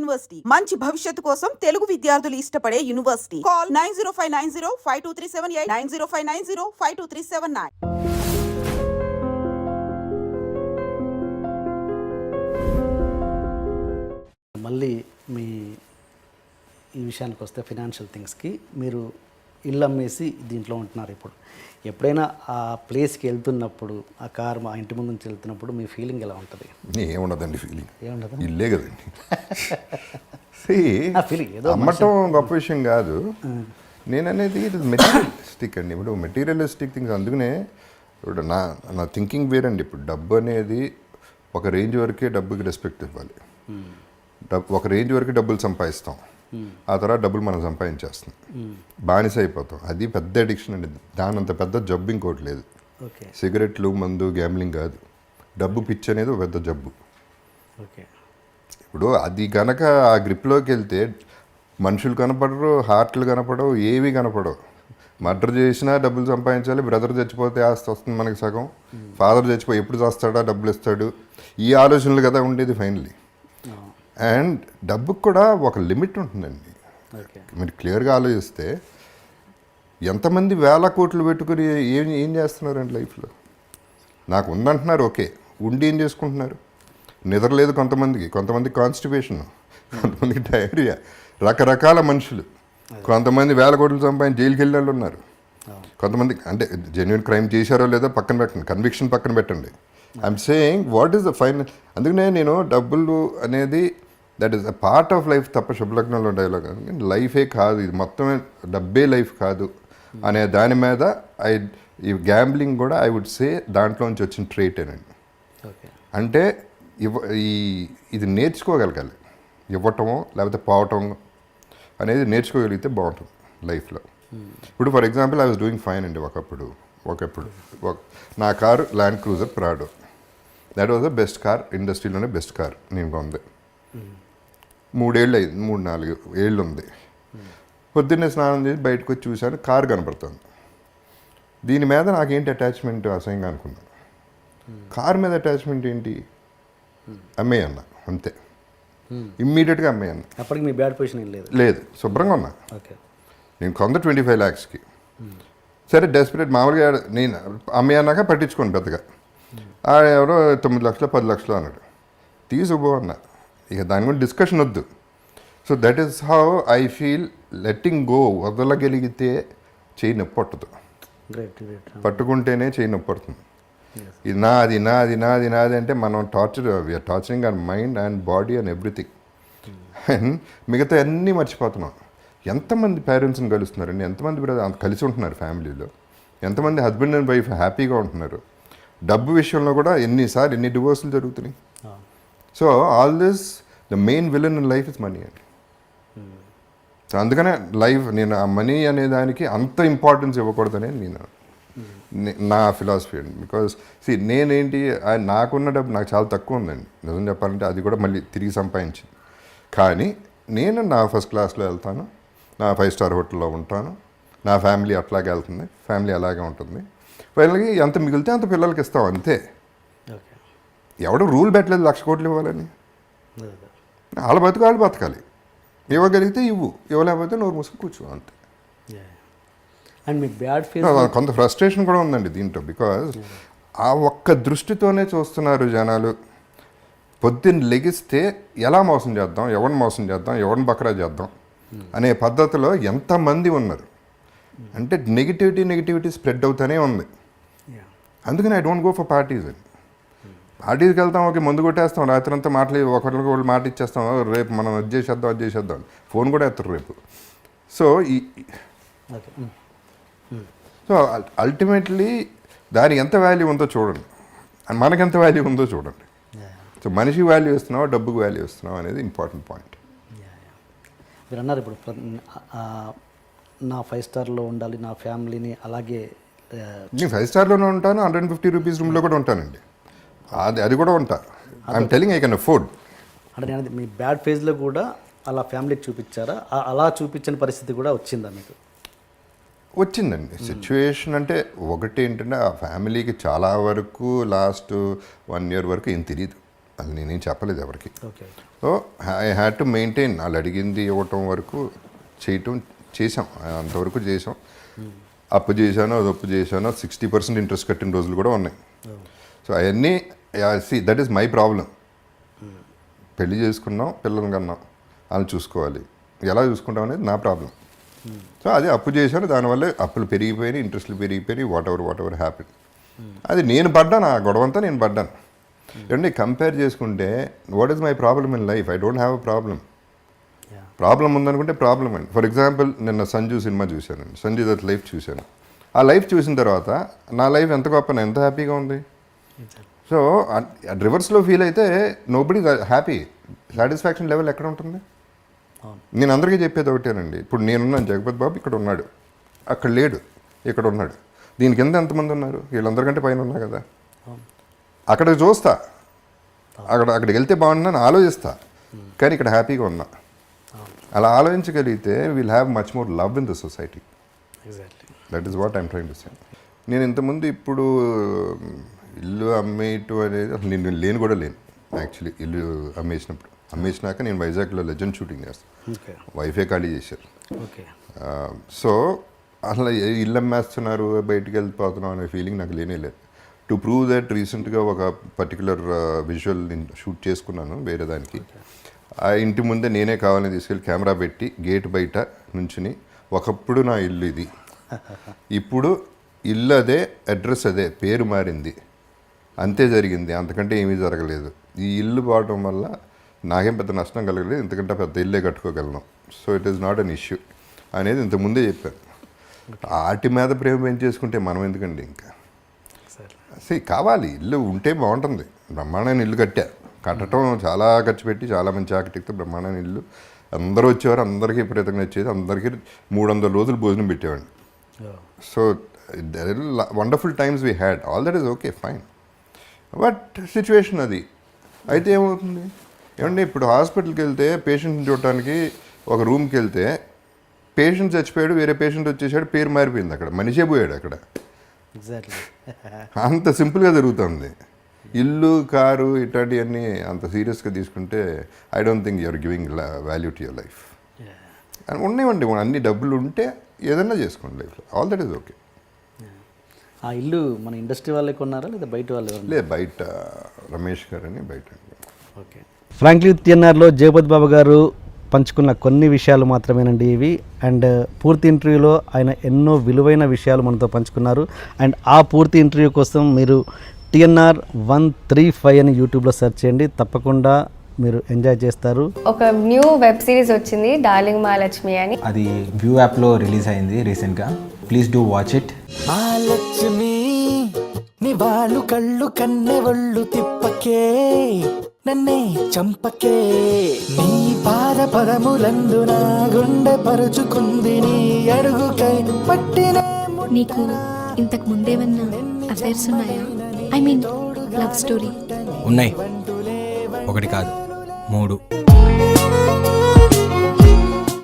University. మంచి భవిష్యత్తు కోసం తెలుగు విద్యార్థులు ఇష్టపడే university. Call nine zero five nine zero five two three seven eight nine zero five nine zero five two three seven nine. మళ్ళీ మీ ఈ విషయానికి వస్తే ఫినాన్షియల్ థింగ్స్కి మీరు ఇల్లు అమ్మేసి దీంట్లో ఉంటున్నారు ఇప్పుడు. ఎప్పుడైనా ఆ ప్లేస్కి వెళ్తున్నప్పుడు ఆ కార్ మా ఇంటి ముందు నుంచి వెళ్తున్నప్పుడు మీ ఫీలింగ్ ఎలా ఉంటుంది? ఏముండదండి ఫీలింగ్. ఏముండదు? ఇల్లే కదండి. అమ్మటం గొప్ప విషయం కాదు. నేను అనేది ఇది మెటీరియలిస్టిక్ అండి. ఇప్పుడు మెటీరియలిస్టిక్ థింగ్స్ అందుకనే ఇప్పుడు నా నా థింకింగ్ వేరండి. ఇప్పుడు డబ్బు అనేది ఒక రేంజ్ వరకే డబ్బుకి రెస్పెక్ట్ ఇవ్వాలి. డబ్బు ఒక రేంజ్ వరకు డబ్బులు సంపాదిస్తాం. ఆ తర్వాత డబ్బులు మనం సంపాదించేస్తాం బానిస అయిపోతాం అది పెద్ద అడిక్షన్ అండి. దానంత పెద్ద జబ్బు ఇంకోటి లేదు. సిగరెట్లు మందు గ్యామ్లింగ్ కాదు. డబ్బు పిచ్చి అనేది ఒక పెద్ద జబ్బు. ఓకే. ఇప్పుడు అది గనక ఆ గ్రిప్లోకి వెళ్తే మనుషులు కనపడరు హార్ట్లు కనపడవు ఏవి కనపడవు. మర్డర్ చేసినా డబ్బులు సంపాదించాలి బ్రదర్ చచ్చిపోతే ఆస్తి వస్తుంది మనకి సగం. ఫాదర్ చచ్చిపోయి ఎప్పుడు చేస్తాడా డబ్బులు ఇస్తాడు? ఈ ఆలోచనలు కదా ఉండేది ఫైనలీ అండ్ డబ్బుకు కూడా ఒక లిమిట్ ఉంటుందండి. మీరు క్లియర్గా ఆలోచిస్తే ఎంతమంది వేల కోట్లు పెట్టుకుని ఏం ఏం చేస్తున్నారండి లైఫ్లో? నాకు ఉందంటున్నారు ఓకే. ఉండి ఏం చేసుకుంటున్నారు? నిద్ర లేదు కొంతమందికి. కొంతమంది కాన్స్టిపేషన్ కొంతమందికి డయేరియా రకరకాల మనుషులు. కొంతమంది వేల కోట్లు సంపాదించి జైలుకి వెళ్ళే వాళ్ళు ఉన్నారు. కొంతమంది అంటే జెన్యున్ క్రైమ్ చేశారో లేదో పక్కన పెట్టండి. కన్విక్షన్ పక్కన పెట్టండి. I'm saying what is the final అందుకనే నేను డబ్బులు అనేది that is a part of life తప్ప శుభలగ్నంలో డైలాగ్ లైఫే కాదు. ఇది మొత్తమే డబ్బే లైఫ్ కాదు. అనే దాని మీద ఐ ఈ గ్యాంబ్లింగ్ కూడా ఐ వుడ్ సే దాంట్లోంచి వచ్చిన ట్రేటేనండి ఓకే అంటే ఇవ్వ ఈ ఇది నేర్చుకోగలగాలి. ఇవ్వటమో లేకపోతే పోవటం అనేది నేర్చుకోగలిగితే బాగుంటుంది లైఫ్లో ఇప్పుడు for example I was doing fine అండి ఒకప్పుడు. ఒకప్పుడు. ఒక నా car Land Cruiser Prado that was the best car ఇండస్ట్రీలోనే best car నేను కొంది మూడేళ్ళు అయింది మూడు నాలుగు ఏళ్ళు ఉంది. పొద్దున్నే స్నానం చేసి బయటకు వచ్చి చూశాను కారు కనపడుతుంది. దీని మీద నాకేంటి అటాచ్మెంట్ అసహ్యంగా అనుకున్నాను కార్ మీద అటాచ్మెంట్ ఏంటి? అమ్మేయన్న అంతే. ఇమ్మీడియట్గా అమ్మేయన్న అప్పటికి మీ బ్యాడ్ పొజిషన్ లేదు? లేదు శుభ్రంగా ఉన్నా. ఓకే. నేను కొంత ట్వంటీ ఫైవ్ ల్యాక్స్కి సరే డెస్పరేట్ మామూలుగా నేను అమ్మాయి అన్నాక పట్టించుకోను పెద్దగా. ఆ ఎవరో తొమ్మిది లక్షలు పది లక్షలు అన్నాడు. తీసుకుపో అన్న. ఇక దాని గురించి డిస్కషన్ వద్దు. So that is how I feel letting go వదలగలిగితే చేయి నొప్పి పట్టదు. గ్రేట్ గ్రేట్ పట్టుకుంటేనే చేయి నొప్పి పడుతుంది. ఇది నాది నాది నాది నాది అంటే మనం torture we're torturing our mind and body and everything and మిగతా అన్నీ మర్చిపోతున్నాం. ఎంతమంది పేరెంట్స్ని కలుస్తున్నారండి? ఎంతమంది బ్రదర్ కలిసి ఉంటున్నారు ఫ్యామిలీలో ఎంతమంది హస్బెండ్ అండ్ వైఫ్ హ్యాపీగా ఉంటున్నారు? డబ్బు విషయంలో కూడా ఎన్నిసార్లు ఎన్ని డివోర్సులు జరుగుతున్నాయి? So all this the main villain in life is money అండి సో అందుకనే లైఫ్ నేను ఆ మనీ అనే దానికి అంత ఇంపార్టెన్స్ ఇవ్వకూడదని నేను నా ఫిలాసఫీ అండి. బికాస్ సి నేనేంటి నాకున్న డబ్బు నాకు చాలా తక్కువ ఉందండి. నిజం చెప్పాలంటే అది కూడా మళ్ళీ తిరిగి సంపాదించింది. కానీ నేను నా ఫస్ట్ క్లాస్లో వెళ్తాను నా ఫైవ్ స్టార్ హోటల్లో ఉంటాను నా ఫ్యామిలీ అట్లాగే వెళ్తుంది ఫ్యామిలీ అలాగే ఉంటుంది. వాళ్ళకి ఎంత మిగిలితే అంత పిల్లలకి ఇస్తాం అంతే. ఎవడు రూల్ పెట్టలేదు లక్ష కోట్లు ఇవ్వాలని? వాళ్ళ బతుకు వాళ్ళు బతకాలి. ఇవ్వగలిగితే ఇవ్వు ఇవ్వలేకపోతే నోరు మూసుకు కూర్చో అంతే. అండ్ మీ బ్యాడ్ ఫేస్ కొంత ఫ్రస్ట్రేషన్ కూడా ఉందండి దీంట్లో బికాజ్ ఆ ఒక్క దృష్టితోనే చూస్తున్నారు జనాలు. పొద్దున్న లెగిస్తే ఎలా మోసం చేద్దాం ఎవరిని మోసం చేద్దాం ఎవరిని బకరా చేద్దాం అనే పద్ధతిలో ఎంతమంది ఉన్నారు. అంటే నెగిటివిటీ నెగిటివిటీ స్ప్రెడ్ అవుతూనే ఉంది. అందుకని I don't go for parties అండి. పార్టీస్కి వెళ్తాం ఓకే ముందు కొట్టేస్తాం రాత్రి అంతా మాటలు ఒకరికి ఒకళ్ళు మాట ఇచ్చేస్తాం "ఓ, రేపు మనం అది చేసేద్దాం అది చేసేద్దాం ఫోన్ కూడా ఎత్తారు రేపు. సో ఈ సో అల్టిమేట్లీ దానికి ఎంత వాల్యూ ఉందో చూడండి. మనకి ఎంత వాల్యూ ఉందో చూడండి. సో మనిషి వాల్యూ ఇస్తున్నావా డబ్బుకు వాల్యూ ఇస్తున్నావా అనేది ఇంపార్టెంట్ పాయింట్. మీరు అన్నారు ఇప్పుడు నా ఫైవ్ స్టార్లో ఉండాలి నా ఫ్యామిలీని అలాగే నేను ఫైవ్ స్టార్లోనే ఉంటాను హండ్రెడ్ అండ్ ఫిఫ్టీ రూపీస్ రూమ్లో కూడా ఉంటానండి. అది అది కూడా ఉంటా. I'm telling I can afford అంటే నేను మీ బ్యాడ్ ఫేజ్లో కూడా అలా ఫ్యామిలీకి చూపించారా? అలా చూపించని పరిస్థితి కూడా వచ్చిందా మీకు? వచ్చిందండి. సిచ్యువేషన్ అంటే ఒకటి ఏంటంటే ఆ ఫ్యామిలీకి చాలా వరకు లాస్ట్ వన్ ఇయర్ వరకు ఏం తెలియదు అది నేనేం చెప్పలేదు ఎవరికి. So I had to maintain వాళ్ళు అడిగింది ఇవ్వటం వరకు చేయటం చేసాం అంతవరకు చేసాం అప్పు చేశాను అది అప్పు చేశాను సిక్స్టీ పర్సెంట్ ఇంట్రెస్ట్ కట్టిన రోజులు కూడా ఉన్నాయి. సో అవన్నీ see that is my problem పెళ్ళి చేసుకున్నాం పిల్లల్ని కన్నాం. వాళ్ళని చూసుకోవాలి. ఎలా చూసుకుంటాం అనేది నా ప్రాబ్లం సో అది అప్పు చేశాను దానివల్ల అప్పులు పెరిగిపోయినాయి ఇంట్రెస్ట్లు పెరిగిపోయినాయి whatever whatever happy అది నేను పడ్డాను ఆ గొడవ అంతా నేను పడ్డాను. ఏమంటే కంపేర్ చేసుకుంటే what is my problem in life I don't have a problem problem ఉందనుకుంటే problem అండి. ఫర్ ఎగ్జాంపుల్ నిన్న సంజు సినిమా చూశాను సంజు దత్ లైఫ్ చూశాను. ఆ లైఫ్ చూసిన తర్వాత నా లైఫ్ ఎంత గొప్ప ఎంత హ్యాపీగా ఉంది? సో రివర్స్లో ఫీల్ అయితే నోబడి హ్యాపీ సాటిస్ఫాక్షన్ లెవెల్ ఎక్కడ ఉంటుంది? నేను అందరికీ చెప్పేది ఒకటేనండి. ఇప్పుడు నేనున్నాను జగపతి బాబు ఇక్కడ ఉన్నాడు. అక్కడ లేడు ఇక్కడ ఉన్నాడు. దీని కింద ఎంతమంది ఉన్నారు? వీళ్ళందరికంటే పైన ఉన్నా కదా. అక్కడ చూస్తా. అక్కడ అక్కడికి వెళ్తే బాగుంటుందని ఆలోచిస్తా. కానీ ఇక్కడ హ్యాపీగా ఉన్నా. అలా ఆలోచించగలిగితే will have much more love in the society exactly that is what I'm trying to say నేను ఇంతకుముందు ఇప్పుడు ఇల్లు అమ్మేయటం అనేది అసలు నేను లేను కూడా లేను. యాక్చువల్లీ ఇల్లు అమ్మేసినప్పుడు. అమ్మేసినాక నేను వైజాగ్లో లెజెండ్ షూటింగ్ చేస్తాను. వైఫై ఖాళీ చేశారు. ఓకే సో అసలు ఇల్లు అమ్మేస్తున్నారు బయటికి వెళ్ళిపోతున్నాం అనే ఫీలింగ్ నాకు లేనే లేదు. టు ప్రూవ్ దట్ రీసెంట్గా ఒక పర్టికులర్ విజువల్ నేను షూట్ చేసుకున్నాను వేరే దానికి. ఆ ఇంటి ముందే నేనే కావాలని తీసుకెళ్ళి కెమెరా పెట్టి గేట్ బయట నుంచుని ఒకప్పుడు నా ఇల్లు ఇది. ఇప్పుడు ఇల్లు అదే అడ్రస్ అదే పేరు మారింది. అంతే జరిగింది. అంతకంటే ఏమీ జరగలేదు. ఈ ఇల్లు పోవడం వల్ల నాకేం పెద్ద నష్టం కలగలేదు. ఎందుకంటే పెద్ద ఇల్లే కట్టుకోగలను. So it is not an issue అనేది ఇంతకుముందే చెప్పాను. ఆటి మీద ప్రేమ పెంచేసుకుంటే మనం ఎందుకండి ఇంకా? సరే. కావాలి. ఇల్లు ఉంటే బాగుంటుంది. బ్రహ్మాండమైన ఇల్లు కట్టా. కట్టడం చాలా ఖర్చు పెట్టి చాలా మంచి ఆకటిక్తో బ్రహ్మాండమైన ఇల్లు. అందరూ వచ్చేవారు. అందరికీ విపరీతంగా వచ్చేది అందరికీ మూడు వందల రోజులు భోజనం పెట్టేవాడిని. So wonderful times we had all that is okay fine but situation అది? అయితే ఏమవుతుంది? ఏమంటే ఇప్పుడు హాస్పిటల్కి వెళ్తే పేషెంట్ని చూడటానికి ఒక రూమ్కి వెళ్తే పేషెంట్ చచ్చిపోయాడు వేరే పేషెంట్ వచ్చేసాడు పేరు మారిపోయింది అక్కడ మనిషే పోయాడు అక్కడ. అంత సింపుల్గా జరుగుతుంది. ఇల్లు కారు ఇట్లాంటివన్నీ అంత సీరియస్గా తీసుకుంటే I don't think you're giving value to your life అని ఉన్నాయండి అన్ని డబ్బులు ఉంటే ఏదన్నా చేసుకోండి లైఫ్లో. ఆల్ దట్ ఈస్ ఓకే ఆ ఇల్లు మన ఇండస్ట్రీ వాళ్ళే కొన్నారా లేదా బయట వాళ్ళు ఎవరన్నా? లే బయట రమేష్ గారు అని బయట ఓకే. ఫ్రాంక్లీ టిఎన్ఆర్లో జయపతి బాబు గారు పంచుకున్న కొన్ని విషయాలు మాత్రమేనండి ఇవి. అండ్ పూర్తి ఇంటర్వ్యూలో ఆయన ఎన్నో విలువైన విషయాలు మనతో పంచుకున్నారు. అండ్ ఆ పూర్తి ఇంటర్వ్యూ కోసం మీరు టిఎన్ఆర్ వన్ త్రీ ఫైవ్ అని యూట్యూబ్లో సెర్చ్ చేయండి. తప్పకుండా మీరు ఎంజాయ్ చేస్తారు. ఒక న్యూ వెబ్ సిరీస్ వచ్చింది డార్లింగ్ మహాలక్ష్మి అని. అది వ్యూ యాప్లో రిలీజ్ అయింది రీసెంట్గా. ప్లీజ్ డూ వాచ్ ఇట్ ఆ లక్ష్మి నీ వాళ్ళు కళ్ళు కన్నె ఒళ్ళు తిప్పకే నన్నే చంపకే. నీ పాద పదములందు నా గుండె పరుచుకుంది నీ అడుగుకై పట్టిన నీకు ఇంతకు ముందేమన్నా అఫైర్స్ ఉన్నాయా? ఐ మీన్ లవ్ స్టోరీ ఉన్నాయి. ఒకటి కాదు మూడు.